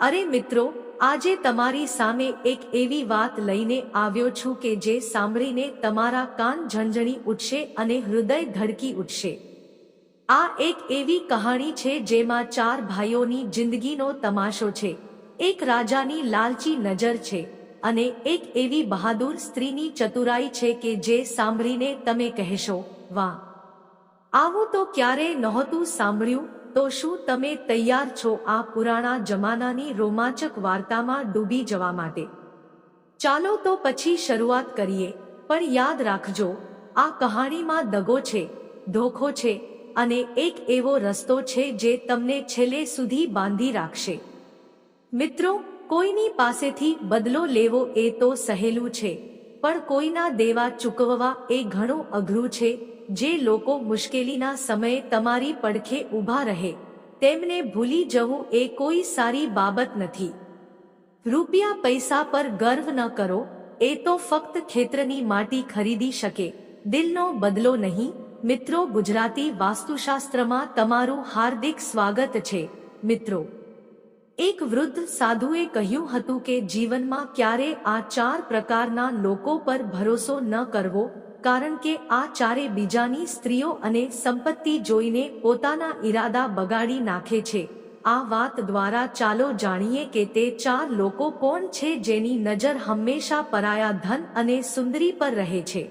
અરે મિત્રો, આજે તમારી સામે એક એવી વાત લઈને આવ્યો છું કે જે સાંભળીને તમારા કાન ઝણઝણી ઉઠશે અને હૃદય ધડકી ઉઠશે. આ એક એવી કહાણી છે જેમાં ચાર ભાઈઓની જિંદગીનો તમાશો છે. એક રાજાની લાલચી નજર છે અને એક એવી બહાદુર સ્ત્રીની ચતુરાઈ છે કે જે સાંભળીને તમે કહેશો, વાહ. આવું તો ક્યારેય નહોતું સાંભળ્યું તો શું તમે તૈયાર છો આ પુરાણા જમાનાની રોમાંચક વાર્તામાં ડૂબી જવા માટે? ચાલો તો પછી શરૂઆત કરીએ, પણ યાદ રાખજો, આ કહાણીમાં દગો છે, ધોખો છે, અને એક એવો રસ્તો છે જે તમને છેલ્લે સુધી બાંધી રાખશે. મિત્રો, કોઈની પાસેથી બદલો લેવો એ તો સહેલું છે, પણ કોઈના દેવા ચૂકવવા એ ઘણું અઘરું છે જે લોકો મુશ્કેલીના સમયે તમારી પડખે ઊભા રહે, તેમને ભૂલી જવું એ કોઈ સારી બાબત નથી. રૂપિયા પૈસા પર ગર્વ ન કરો, એ તો ફક્ત ખેતરની માટી ખરીદી શકે, દિલનો બદલો નહીં. મિત્રો, ગુજરાતી વાસ્તુશાસ્ત્રમાં તમારું હાર્દિક સ્વાગત છે. મિત્રો, એક વૃદ્ધ સાધુએ કહ્યું હતું કે જીવનમાં ક્યારે આ ચાર પ્રકારના લોકો પર ભરોસો ન કરવો કારણ કે આ ચારે બીજાની સ્ત્રીઓ અને સંપત્તિ જોઈને પોતાના ઈરાદા બગાડી નાખે છે. આ વાત દ્વારા ચાલો જાણીએ કે તે ચાર લોકો કોણ છે જેની નજર હંમેશા પરાયા ધન અને સુંદરી પર રહે છે.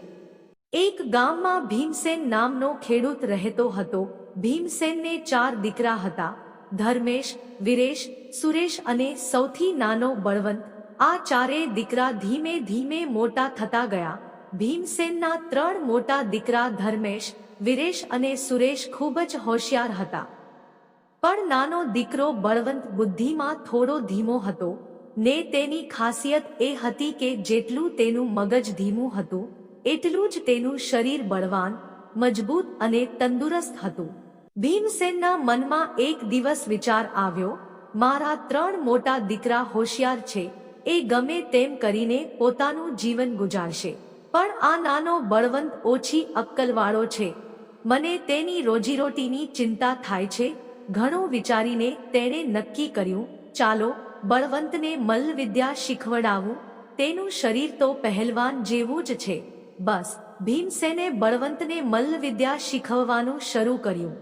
એક ગામમાં ભીમસેન નામનો ખેડૂત રહેતો હતો. ભીમસેનને ચાર દીકરા હતા. ધર્મેશ, વિરેશ, સુરેશ અને સૌથી નાનો બળવંત. આ ચારે દીકરા ધીમે ધીમે મોટા થતા ગયા. ભીમસેનના ત્રણ મોટા દીકરા ધર્મેશ, વિરેશ અને સુરેશ ખૂબ જ હોશિયાર હતા. પણ નાનો દીકરો બળવંત બુદ્ધિમાં થોડો ધીમો હતો. ને તેની ખાસિયત એ હતી કે જેટલું તેનું મગજ ધીમું હતું, એટલું જ તેનું શરીર બળવાન, મજબૂત અને તંદુરસ્ત હતું. ભીમસેનના મનમાં એક દિવસ વિચાર આવ્યો, મારા ત્રણ મોટા દીકરા હોશિયાર છે, એ ગમે તેમ કરીને પોતાનું જીવન ગુજારશે. પણ આ નાનો બળવંત ઓછી અક્કલવાળો છે. મને તેની રોજીરોટીની ચિંતા થાય છે. ઘણું વિચારીને તેણે નક્કી કર્યું, ચાલો, બળવંતને મલ્લવિદ્યા શીખવડાવું. તેનું શરીર તો પહેલવાન જેવું જ છે. બસ, ભીમસેને બળવંતને મલ્લવિદ્યા શીખવવાનું શરૂ કર્યું.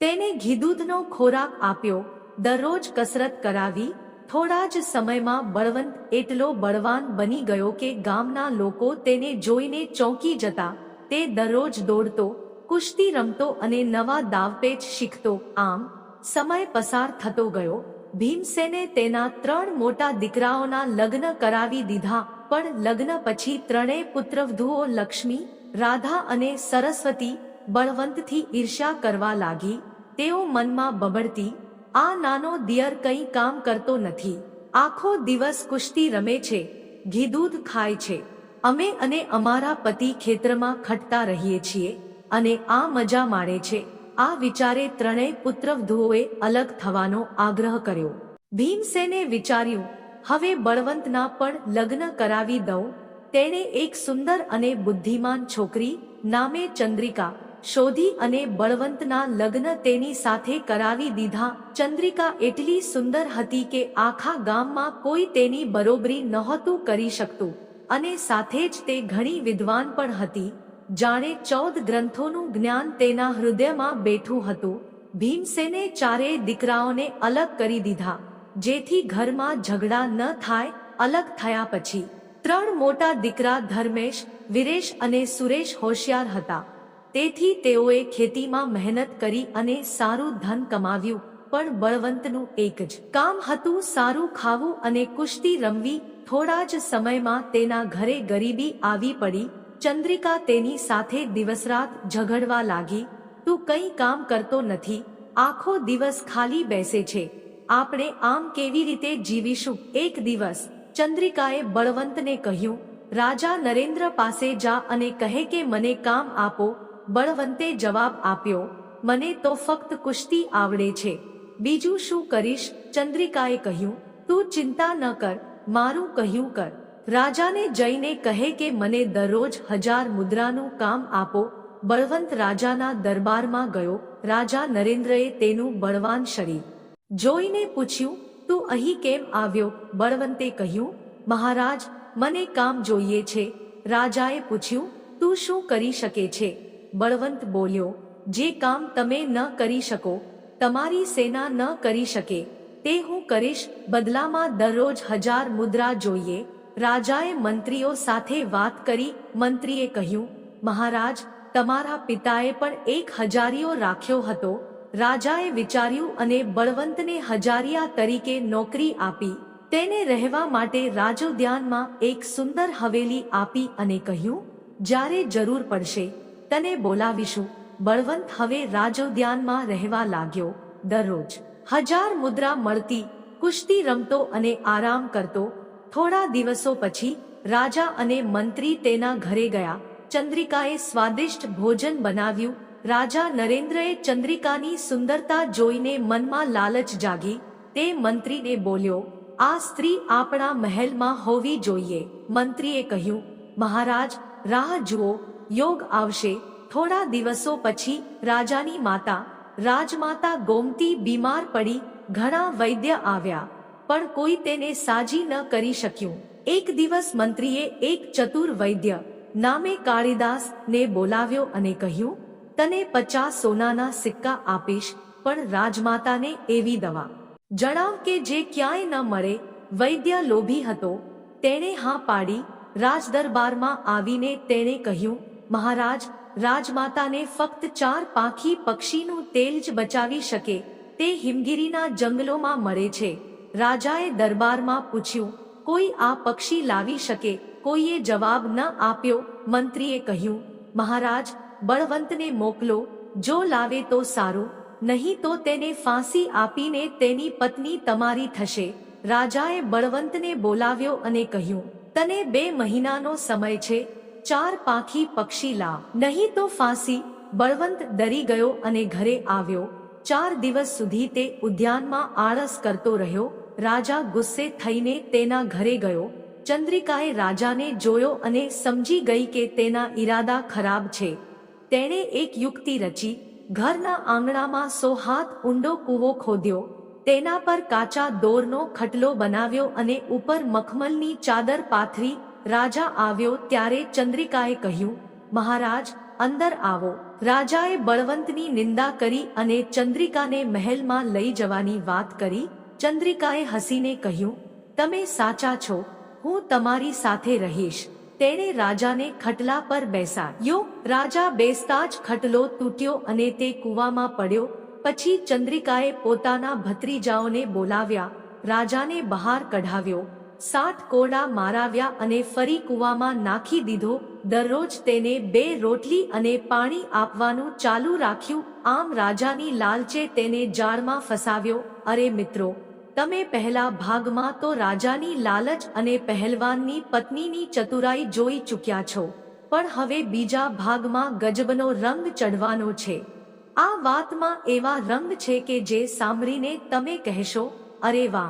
તેને ઘીદૂધનો ખોરાક આપ્યો, દરરોજ કસરત કરાવી થોડા જ સમયમાં બળવંત એટલો બળવાન બની ગયો કે ગામના લોકો તેને જોઈને ચોંકી જતા તે દરરોજ દોડતો કુશ્તી રમતો અને નવા દાવપેચ શીખતો. આમ, સમય પસાર થતો ગયો. ભીમસેને તેના ત્રણ મોટા દીકરાઓના લગ્ન કરાવી દીધા, પણ લગ્ન પછી ત્રણેય પુત્રવધુઓ લક્ષ્મી, રાધા અને સરસ્વતી બળવંતથી ઈર્ષ્યા કરવા લાગી. તેઓ મનમાં બબડતી આ નાનો દિયર કંઈ કામ કરતો નથી. આખો દિવસ કુશ્તી રમે છે, ઘી દૂધ ખાય છે. અમે અને અમારા પતિ ખેતરમાં ખટતા રહીએ છીએ અને આ મજા માણે છે. આ વિચારે ત્રણેય પુત્રવધુઓએ અલગ થવાનો આગ્રહ કર્યો. ભીમસેને વિચાર્યું, હવે બળવંતના પણ લગ્ન કરાવી દઉં. તેણે એક સુંદર અને બુદ્ધિમાન છોકરી નામે ચંદ્રિકા શોધી અને બળવંતના લગ્ન તેની સાથે કરાવી દીધા. ચંદ્રિકા એટલી સુંદર હતી કે આખા ગામમાં કોઈ તેની બરોબરી નહોતું કરી શકતું અને સાથે જ તે ઘણી વિદ્વાન પણ હતી. જાણે ચૌદ ગ્રંથોનું જ્ઞાન તેના હૃદયમાં બેઠું હતું. ભીમસેને ચારેય દીકરાઓને અલગ કરી દીધા, જેથી ઘરમાં ઝઘડા ન થાય, અલગ થયા પછી. ત્રણ મોટા દીકરા ધર્મેશ, વિરેશ અને સુરેશ હોશિયાર હતા. તેથી તેઓએ ખેતીમાં મહેનત કરી અને સારું ધન કમાવ્યું, પણ બળવંતનું એક જ કામ હતું સારું ખાવું અને કુશ્તી રમવી. થોડા જ સમયમાં તેના ઘરે ગરીબી આવી પડી. ચંદ્રિકા તેની સાથે દિવસરાત ઝઘડવા લાગી. તું કંઈ કામ કરતો નથી, આખો દિવસ ખાલી બેસે છે. આપણે આમ કેવી રીતે જીવીશું? એક દિવસ ચંદ્રિકાએ બળવંતને કહ્યું, રાજા નરેન્દ્ર પાસે જા અને કહે કે મને કામ આપો. બળવંતે જવાબ આપ્યો, મને તો ફક્ત કુશ્તી આવડે છે. બીજું શું કરીશ? ચંદ્રિકાએ કહ્યું, તું ચિંતા ન કર, મારું કહ્યું કર. રાજાને જઈને કહે કે મને દરરોજ હજાર મુદ્રાનું કામ આપો. બળવંત રાજાના દરબારમાં ગયો. રાજા નરેન્દ્રએ તેનું બળવાન શરીર જોઈને પૂછ્યું, તું અહીં કેમ આવ્યો? બળવંતે કહ્યું, મહારાજ, મને કામ જોઈએ છે. રાજાએ પૂછ્યું, તું શું કરી શકે છે? બળવંત બોલ્યો, જે કામ તમે ન કરી શકો, તમારી સેના ન કરી શકે, તે હું કરીશ. બદલામાં દરરોજ હજાર મુદ્રા જોઈએ. રાજાએ મંત્રીઓ સાથે વાત કરી. મંત્રીએ કહ્યું, મહારાજ, તમારા પિતાએ પણ એક હજારીઓ રાખ્યો હતો. રાજાએ વિચાર્યું અને બળવંતને હજારિયા તરીકે નોકરી આપી. તેને રહેવા માટે રાજોદ્યાનમાં એક સુંદર હવેલી આપી અને કહ્યું, જ્યારે જરૂર પડશે તને બોલાવીશું. બળવંત હવે રાજોદ્યાનમાં રહેવા લાગ્યો. દરરોજ હજાર મુદ્રા મળતી કુશ્તી રમતો અને આરામ કરતો. થોડા દિવસો પછી રાજા અને મંત્રી તેના ઘરે ગયા. ચંદ્રિકાએ સ્વાદિષ્ટ ભોજન બનાવ્યું. રાજા નરેન્દ્રએ ચંદ્રિકાની સુંદરતા જોઈને મનમાં લાલચ જાગી. તે મંત્રીને બોલ્યો, આ સ્ત્રી આપણા મહેલમાં હોવી જોઈએ. મંત્રીએ કહ્યું, મહારાજ રાહ જુઓ, યોગ આવશે. થોડા દિવસો પછી રાજાની માતા, રાજમાતા ગોમતી બીમાર પડી, ઘણા વૈદ્ય આવ્યા. પણ કોઈ તેને સાજી ન કરી શક્યું. એક દિવસ મંત્રીએ એક ચતુર વૈદ્ય, નામે કાળીદાસ ને બોલાવ્યો અને કહ્યું, તને પચાસ સોનાના સિક્કા આપીશ, પણ રાજમાતાને એવી દવા. જણાવ કે જે ક્યાંય ન મળે. વૈદ્ય લોભી હતો. તેણે હા પાડી રાજદરબારમાં આવીને તેણે કહ્યું, મહારાજ, રાજમાતાને ફક્ત ચાર પાંખી પક્ષીનું તેલ જ બચાવી શકે, તે હિમગીરીના જંગલોમાં મળે છે. રાજાએ દરબારમાં પૂછ્યું, કોઈ આ પક્ષી લાવી શકે? કોઈએ જવાબ ન આપ્યો. મંત્રીએ કહ્યું, મહારાજ, બળવંતને મોકલો, જો લાવે તો સારું, નહીં તો તેને ફાંસી આપીને તેની પત્ની તમારી થશે. રાજાએ બળવંતને બોલાવ્યો અને કહ્યું તને બે મહિનાનો સમય છે. ચાર પાખી પક્ષી લાવ નહીં તો ફાંસી. બળવંત ડરી ગયો અને ઘરે આવ્યો. ચાર દિવસ સુધી તે ઉદ્યાનમાં આળસ કરતો રહ્યો. રાજા ગુસ્સે થઈને તેના ઘરે ગયો. ચંદ્રિકાએ રાજાને જોયો અને સમજી ગઈ કે તેના ઈરાદા ખરાબ છે. તેણે એક યુક્તિ રચી. ઘરના આંગણામાં સો હાથ ઊંડો કૂવો ખોદ્યો. તેના પર કાચા દોરનો ખટલો બનાવ્યો અને ઉપર મખમલની ચાદર પાથરી રાજા આવ્યો ત્યારે ચંદ્રિકાએ કહ્યું, મહારાજ, અંદર આવો. રાજાએ બળવંતની નિંદા કરી અને ચંદ્રિકાને મહેલમાં લઈ જવાની વાત કરી. ચંદ્રિકાએ હસીને કહ્યું, તમે સાચા છો, હું તમારી સાથે રહીશ. તેણે રાજાને ખટલા પર બેસાડ્યો. રાજા બેસતા જ ખટલો તૂટ્યો અને તે કૂવામાં પડ્યો. પછી ચંદ્રિકાએ પોતાના ભત્રીજાઓને બોલાવ્યા, રાજાને બહાર કઢાવ્યો, સાત કોડા મારાવ્યા અને ફરી કૂવામાં નાખી દીધો, દરરોજ તેને બે રોટલી અને પાણી આપવાનું ચાલુ રાખ્યું, આમ રાજાની લાલચે તેને જાળમાં ફસાવ્યો, અરે મિત્રો, તમે પહેલા ભાગમાં તો રાજાની લાલચ અને પહેલવાનની પત્નીની ચતુરાઈ જોઈ ચૂક્યા છો, પણ હવે બીજા ભાગમાં ગજબનો રંગ ચઢવાનો છે. આ વાતમાં એવા રંગ છે કે જે સાંભળીને તમે કહેશો, અરે વાહ,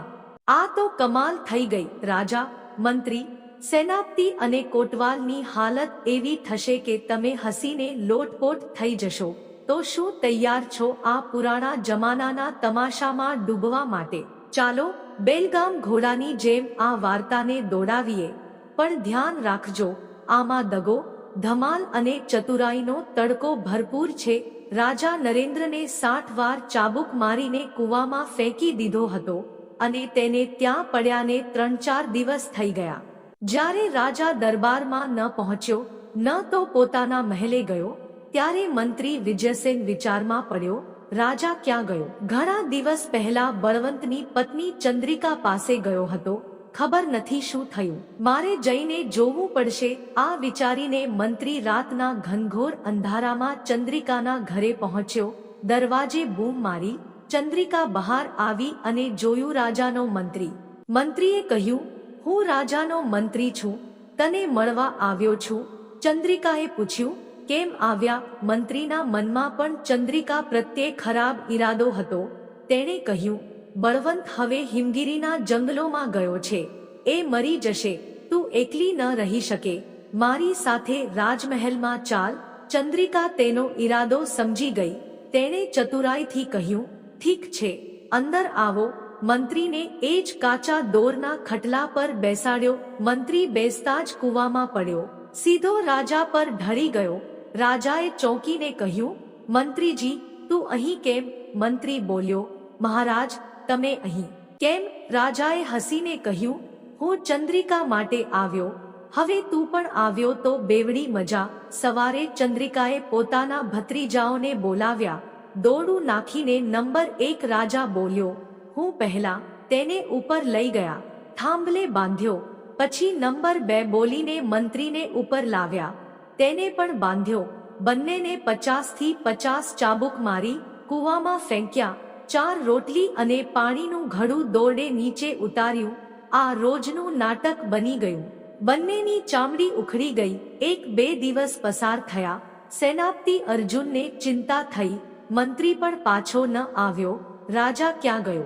આ તો કમાલ થઈ ગઈ, રાજા, મંત્રી, સેનાપતિ અને કોટવાલની હાલત એવી થશે કે તમે હસીને લોટપોટ થઈ જશો. તો શું તૈયાર છો આ પુરાણા જમાનાના તમાશામાં ડૂબવા માટે? ચાલો, બેલગામ ઘોડાની જેમ આ વાર્તાને દોડાવીએ. પણ ધ્યાન રાખજો, આમાં દગો, ધમાલ અને ચતુરાઈનો તડકો ભરપૂર છે રાજા નરેન્દ્રને સાઠ વાર ચાબુક મારીને કૂવામાં ફેંકી દીધો હતો અને તેને ત્યાં પડ્યાને ત્રણ ચાર દિવસ થઈ ગયા. જ્યારે રાજા દરબારમાં ન પહોંચ્યો, ન તો પોતાના મહેલે ગયો, ત્યારે મંત્રી વિજયસેન વિચારમાં પડ્યો, રાજા ક્યાં ગયો? ઘણા દિવસ પહેલા બળવંતની પત્ની ચંદ્રિકા પાસે ગયો હતો ખબર નથી શું થયું. મારે જઈને જોવું પડશે. આ વિચારીને મંત્રી રાતના ઘનઘોર અંધારામાં ચંદ્રિકાના ઘરે પહોંચ્યો. દરવાજે બૂમ મારી. ચંદ્રિકા બહાર આવી અને જોયું રાજાનો મંત્રી. મંત્રીએ કહ્યું, હું રાજાનો મંત્રી છું. તને મળવા આવ્યો છું. ચંદ્રિકાએ પૂછ્યું, કેમ આવ્યા? મંત્રીના મનમાં પણ ચંદ્રિકા પ્રત્યે ખરાબ ઈરાદો હતો. તેણે કહ્યું બળવંત હવે હિમગીરીના જંગલોમાં ગયો છે. એ મરી જશે. તું એકલી ન રહી શકે. મારી સાથે રાજમહેલમાં ચાલ. ચંદ્રિકા તેનો ઈરાદો સમજી ગઈ. તેણે ચતુરાઈથી કહ્યું, ઠીક છે. અંદર આવો. મંત્રીને એ જ કાચા દોરના ખટલા પર બેસાડ્યો. મંત્રી બેસતા જ કૂવામાં પડ્યો. સીધો રાજા પર ઢળી ગયો. રાજાએ ચોંકીને કહ્યું, મંત્રીજી, તું અહીં કેમ? મંત્રી બોલ્યો, મહારાજ તમે અહીં. કેમ? રાજાએ હસીને કહ્યું, હું ચંદ્રિકા માટે આવ્યો. હવે તું પણ આવ્યો તો બેવડી મજા. સવારે ચંદ્રિકાએ પોતાના ભત્રીજાઓને બોલાવ્યા. દોડું નાખીને નંબર એક રાજા બોલ્યો, હું પહેલા તેને ઉપર લઈ ગયા. થાંભલે બાંધ્યો. પછી નંબર બે બોલીને મંત્રીને ઉપર લાવ્યા. તેને પણ બાંધ્યો. બંનેને પચાસથી પચાસ ચાબુક મારી કૂવામાં ફેંક્યા. ચાર રોટલી અને પાણીનું ઘડું દોરડે નીચે ઉતાર્યું. આ રોજનું નાટક બની ગયું. બંનેની ચામડી ઉખડી ગઈ. એક બે દિવસ પસાર થયા. સેનાપતિ અર્જુનને ચિંતા થઈ. મંત્રી પણ પાછો ન આવ્યો. રાજા ક્યાં ગયો?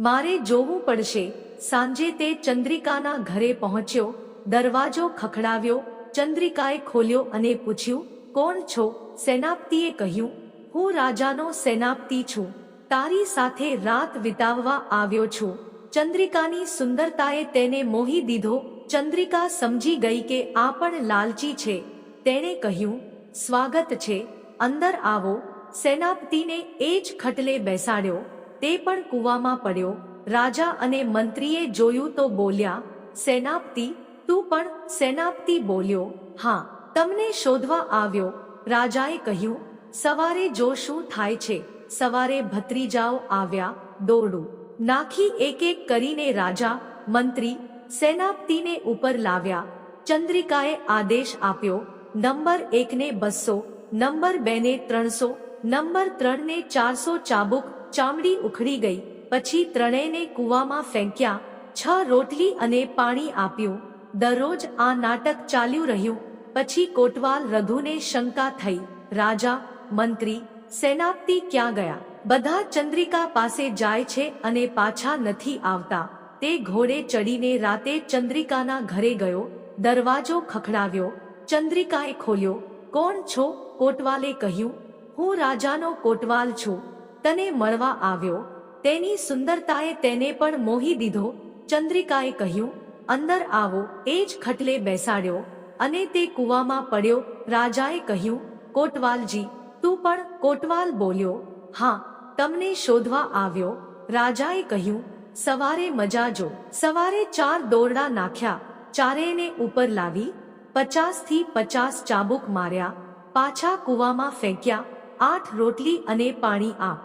મારે જોવું પડશે. સાંજે તે ચંદ્રિકાના ઘરે પહોંચ્યો. દરવાજો ખખડાવ્યો. ચંદ્રિકાએ ખોલ્યો અને પૂછ્યું, કોણ છો? સેનાપતિએ કહ્યું, હું રાજાનો સેનાપતિ છું. તારી સાથે રાત વિતાવવા આવ્યો છું. ચંદ્રિકાની સુંદરતાએ તેને મોહી દીધો. ચંદ્રિકા સમજી ગઈ કે આ પણ લાલચી છે. તેણે કહ્યું, સ્વાગત છે. અંદર આવો. સેનાપતિને એ જ ખટલે બેસાડ્યો. તે પણ કૂવામાં પડ્યો. રાજા અને મંત્રીએ જોયું તો બોલ્યા, સેનાપતિ, તું પણ સેનાપતિ બોલ્યો. હા. તમને શોધવા આવ્યો. રાજાએ કહ્યું, સવારે જો શું થાય છે સવારે ભત્રીજાઓ આવ્યા, દોરડું. નાખી એક એક કરીને રાજા, મંત્રી, સેનાપતિને ઉપર લાવ્યા. ચંદ્રિકાએ આદેશ આપ્યો, નંબર એકને બસો, નંબર બેને ત્રણસો, નંબર ત્રણને ચારસો ચાબુક ચામડી ઉખડી ગઈ, પછી ત્રણેયને કૂવામાં ફેંક્યા, છ રોટલી અને પાણી આપ્યું. દરરોજ આ નાટક ચાલ્યું રહ્યું, પછી કોટવાલ રઘુને શંકા થઈ. રાજા, મંત્રી સેનાપતિ ક્યાં ગયા? બધા ચંદ્રિકા પાસે જાય છે અને પાછા નથી આવતા. તે ઘોડે ચડીને રાતે ચંદ્રિકાના ઘરે ગયો, દરવાજો ખખડાવ્યો, ચંદ્રિકાએ ખોલ્યો, કોણ છો? કોટવાલે કહ્યું, હું રાજાનો કોટવાલ છું. તને મળવા આવ્યો. તેની સુંદરતાએ તેને પણ મોહી દીધો. ચંદ્રિકાએ કહ્યું, અંદર આવો. એ જ ખટલે બેસાડ્યો અને તે કૂવામાં પડ્યો. રાજાએ કહ્યું, કોટવાલજી તું પણ કોટવાલ બોલ્યો, હા, તમને શોધવા આવ્યો. રાજાએ કહ્યું, સવારે મજા જો. સવારે ચાર દોરડા નાખ્યા, ચારેયને ઉપર લાવી પચાસથી પચાસ ચાબુક માર્યા, પાછા કૂવામાં ફેંક્યા, આઠ રોટલી અને પાણી આપ.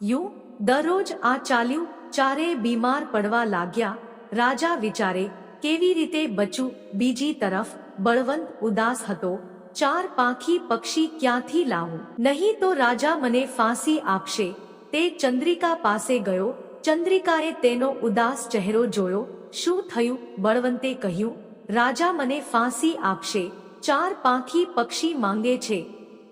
યુ દરરોજ આ ચાલ્યું ચારેય બીમાર પડવા લાગ્યા. રાજા વિચારે, કેવી રીતે બચું? બીજી તરફ બળવંત ઉદાસ હતો ચાર પાંખી પક્ષી ક્યાંથી લાવું? નહીં તો રાજા મને ફાંસી આપશે. તે ચંદ્રિકા પાસે ગયો. ચંદ્રિકાએ તેનો ઉદાસ ચહેરો જોયો. શું થયું? બળવંતે કહ્યું, રાજા મને ફાંસી આપશે. ચાર પાંખી પક્ષી માંગે છે.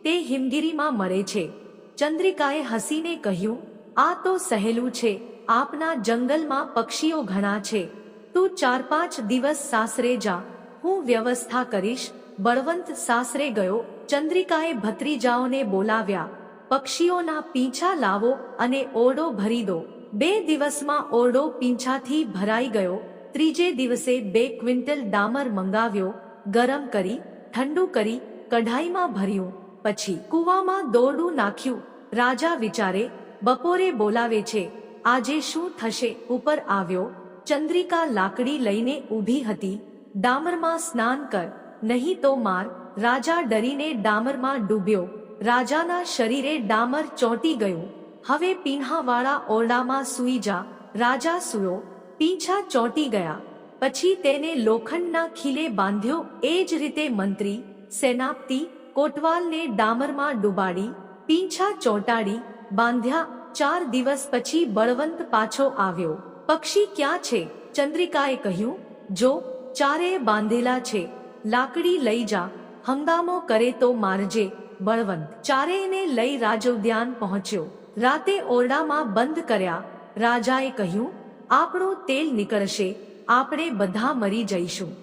તે હિમગીરીમાં મળે છે. ચંદ્રિકાએ હસીને કહ્યું, આ તો સહેલું છે. આપના જંગલમાં પક્ષીઓ ઘણા છે. તું ચાર પાંચ દિવસ સાસરે જા. હું વ્યવસ્થા કરીશ. બળવંત સાસરે ગયો, ચંદ્રિકાએ ભત્રીજાઓને બોલાવ્યા, પક્ષીઓના પીંછા લાવો અને ઓરડો ભરી દો. બે દિવસમાં ઓરડો પીંછાથી ભરાઈ ગયો, ત્રીજે દિવસે બે ક્વિન્ટલ ડામર મંગાવ્યો, ગરમ કરી, ઠંડુ કરી, કઢાઈમાં ભર્યું. પછી કૂવામાં દોરડું નાખ્યું. રાજા વિચારે, બપોરે બોલાવે છે. આજે શું થશે? ઉપર આવ્યો. ચંદ્રિકા લાકડી લઈને ઊભી હતી. ડામરમાં સ્નાન કર. નહીં તો માર, રાજા ડરીને ડામરમાં ડૂબ્યો. રાજાના શરીરે ડામર ચોંટી ગયું. હવે પીંહાવાળા ઓરડામાં સૂઈ જા. રાજા સૂયો. પીંછા ચોંટી ગયા. પછી તેને લોખંડના ખીલે બાંધ્યો. એ જ રીતે મંત્રી, સેનાપતિ, કોટવાલને ડામરમાં ડૂબાડી, પીંછા ચોંટાડી, બાંધ્યા. ચાર દિવસ પછી બળવંત પાછો આવ્યો. પક્ષી ક્યાં છે? ચંદ્રિકાએ કહ્યું, જો ચારે બાંધેલા છે. લાકડી લઈ જા, હંગામો કરે તો મારજે. બળવંત. ચારેયને લઈ રાજોદ્યાન પહોંચ્યો. રાતે ઓરડામાં બંધ કર્યા. રાજાએ કહ્યું, આપણું તેલ નીકળશે. આપણે બધા મરી જઈશું.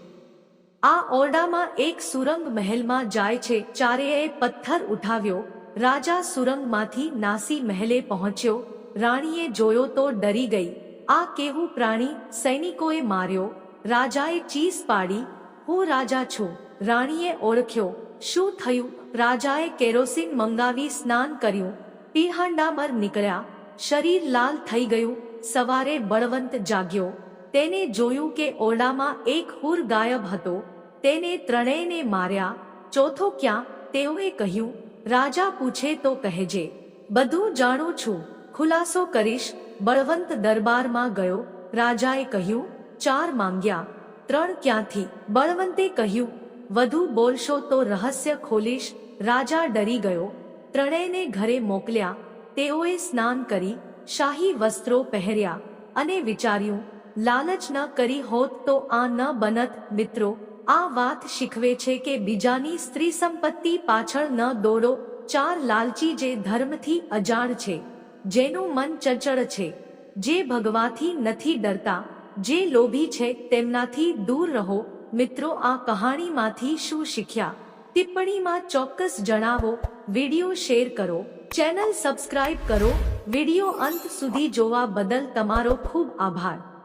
આ ઓરડામાં એક સુરંગ મહેલમાં જાય છે. ચારેયે પથ્થર ઉઠાવ્યો. રાજા સુરંગમાંથી નાસી મહેલે પહોંચ્યો. રાણીએ જોયો તો ડરી ગઈ. આ કેવું પ્રાણી સૈનિકોએ માર્યો. રાજાએ ચીસ પાડી. હું રાજા છું, રાણીએ ઓળખ્યો, શું થયું? રાજાએ કેરોસીન મંગાવી સ્નાન કર્યું. પિહાંડામર નીકળ્યા. શરીર લાલ થઈ ગયું. સવારે બળવંત જાગ્યો. તેને જોયું કે ઓરડામાં એક હુર ગાયબ હતો. તેને ત્રણેયને માર્યા. ચોથો ક્યાં? તેઓએ કહ્યું, રાજા પૂછે તો કહેજે. બધું જાણું છું. ખુલાસો કરીશ. બળવંત દરબારમાં ગયો. રાજાએ કહ્યું, ચાર માંગ્યા. ત્રણ ક્યાંથી? બળવંતે કહ્યું, વધુ બોલશો તો રહસ્ય ખોલીશ. રાજા ડરી ગયો. ત્રણેયને ઘરે મોકલ્યા. તેઓએ સ્નાન કરી, શાહી વસ્ત્રો પહેર્યા અને વિચાર્યું, લાલચ ન કરી હોત તો આ ન બનત. મિત્રો, આ વાત શીખવે છે કે બીજાની સ્ત્રી સંપત્તિ પાછળ ન દોડો ચાર લાલચી જે ધર્મથી અજાણ છે, જેનું મન ચંચળ છે, જે ભગવાથી નથી ડરતા. જે લોભી છે તેમનાથી દૂર રહો. મિત્રો, આ કહાણીમાંથી શું શીખ્યા? ટિપ્પણીમાં ચોક્કસ જણાવો, વિડિયો શેર કરો, ચેનલ સબસ્ક્રાઇબ કરો. વિડિયો અંત સુધી જોવા બદલ તમારો ખૂબ આભાર.